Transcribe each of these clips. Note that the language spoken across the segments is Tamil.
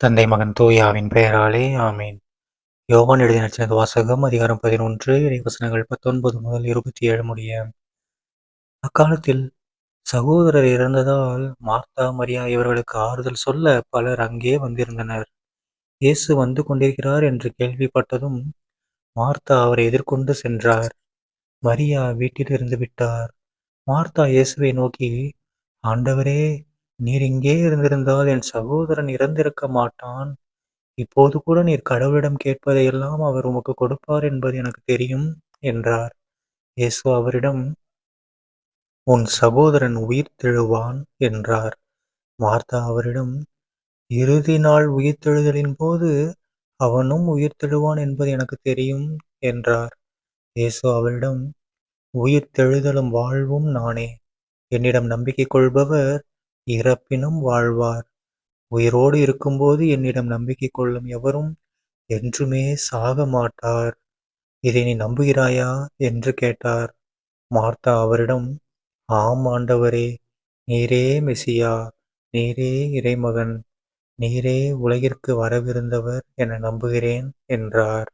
தந்தை மகன் தூயாவின் பெயராலே ஆமீன். யோவான் எழுதிய நச்சினது வாசகம் அதிகாரம் பதினொன்று இறைவசனங்கள் பத்தொன்பது முதல் இருபத்தி ஏழு முடிய. அக்காலத்தில் சகோதரர் இறந்ததால் மார்த்தா மரியா இவர்களுக்கு ஆறுதல் சொல்ல பலர் அங்கே வந்திருந்தனர். இயேசு வந்து கொண்டிருக்கிறார் என்று கேள்விப்பட்டதும் மார்த்தா அவரை எதிர்கொண்டு சென்றார். மரியா வீட்டில் இருந்து விட்டார். மார்த்தா இயேசுவை நோக்கி ஆண்டவரே நீர் இங்கே இருந்திருந்தால் என் சகோதரன் இறந்திருக்க மாட்டான். இப்போது கூட நீர் கடவுளிடம் கேட்பதையெல்லாம் அவர் உமக்கு கொடுப்பார் என்பது எனக்கு தெரியும் என்றார். இயேசு அவரிடம் உன் சகோதரன் உயிர்த்தெழுவான் என்றார். மார்த்தா அவரிடம் இறுதி நாள் உயிர்த்தெழுதலின் போது அவனும் உயிர்த்தெழுவான் என்பது எனக்கு தெரியும் என்றார். இயேசு அவரிடம் உயிர் தெழுதலும் வாழ்வும் நானே. என்னிடம் நம்பிக்கை கொள்பவர் இறப்பினும் வாழ்வார். உயிரோடு இருக்கும்போது என்னிடம் நம்பிக்கை கொள்ளும் எவரும் என்றுமே சாக மாட்டார். இதை நீ நம்புகிறாயா? என்று கேட்டார். மார்த்தா அவரிடம் ஆம் ஆண்டவரே நீரே மெசியா நீரே இறைமகன் நீரே உலகிற்கு வரவிருந்தவர் என நம்புகிறேன் என்றார்.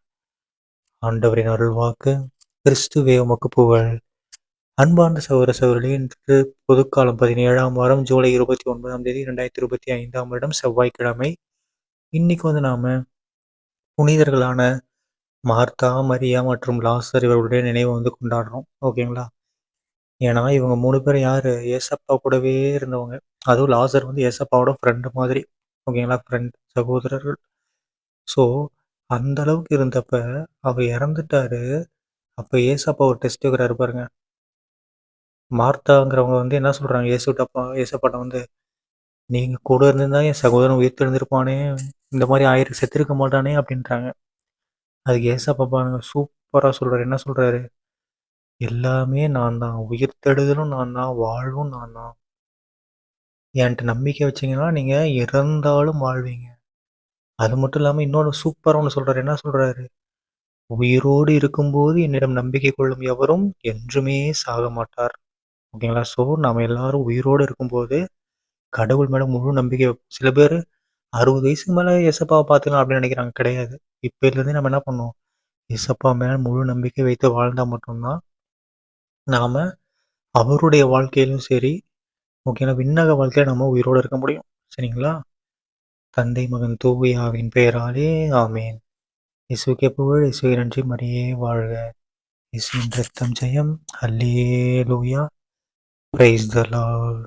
ஆண்டவரின் அருள்வாக்கு கிறிஸ்துவே உமக்கு புகழ். அன்பார்ந்த சகோதர சகோதரி இன்று பொதுக்காலம் பதினேழாம் வாரம் ஜூலை இருபத்தி ஒன்பதாம் தேதி ரெண்டாயிரத்தி இருபத்தி ஐந்தாம் வருடம் செவ்வாய்க்கிழமை. இன்னைக்கு வந்து நாம் புனிதர்களான மார்த்தா மரியா மற்றும் லாசர் இவர்களுடைய நினைவை வந்து கொண்டாடுறோம். ஓகேங்களா? ஏன்னா இவங்க மூணு பேர் யார்? ஏசப்பா கூடவே இருந்தவங்க. அதுவும் லாசர் வந்து ஏசப்பாவோட ஃப்ரெண்டு மாதிரி. ஓகேங்களா? ஃப்ரெண்ட் சகோதரர்கள். ஸோ அந்த அளவுக்கு இருந்தப்ப அவர் இறந்துட்டாரு. அப்போ ஏசப்பா ஒரு டெஸ்ட் வைக்கிறாரு பாருங்க. மார்த்தாங்கிறவங்க வந்து என்ன சொல்கிறாங்க இயேசுட்டப்பா இயேசப்பாட்ட வந்து நீங்கள் கூட இருந்திருந்தா என் சகோதரன் உயிர் தெரிஞ்சிருப்பானே இந்த மாதிரி ஆயிரம் செத்துருக்க மாட்டானே அப்படின்றாங்க. அதுக்கு ஏசப்பா பாருங்க சூப்பராக சொல்கிறார் என்ன சொல்கிறாரு எல்லாமே நான் தான். உயிர் தெடுதலும் நான் தான். வாழ்வும் நான் தான். என்கிட்ட நம்பிக்கை வச்சிங்கன்னா நீங்கள் இறந்தாலும் வாழ்வீங்க. அது மட்டும் இல்லாமல் இன்னொன்று சூப்பராக ஒன்று சொல்கிறாரு என்ன சொல்கிறாரு உயிரோடு இருக்கும்போது என்னிடம் நம்பிக்கை கொள்ளும் எவரும் என்றுமே சாக மாட்டார் ஓகேங்களா? ஸோ நம்ம எல்லாரும் உயிரோடு இருக்கும்போது கடவுள் மேலே முழு நம்பிக்கை சில பேர் அறுபது வயசுக்கு மேலே எசப்பாவை பார்த்துக்கலாம் அப்படின்னு நினைக்கிறாங்க. கிடையாது. இப்போலேருந்தே நம்ம என்ன பண்ணோம் எசப்பா மேலே முழு நம்பிக்கை வைத்து வாழ்ந்தால் மட்டும்தான் நாம் அவருடைய வாழ்க்கையிலும் சரி ஓகேங்களா விண்ணக வாழ்க்கையில் நம்ம உயிரோடு இருக்க முடியும். சரிங்களா? தந்தை மகன் தூவியாவின் பெயராலே ஆமேன். இசுக்கே புகழ் இசுகை நன்றி மரியே வாழ்க. இசுவின் ரத்தம் ஜெயம். அல்லே லூயா Praise the Lord.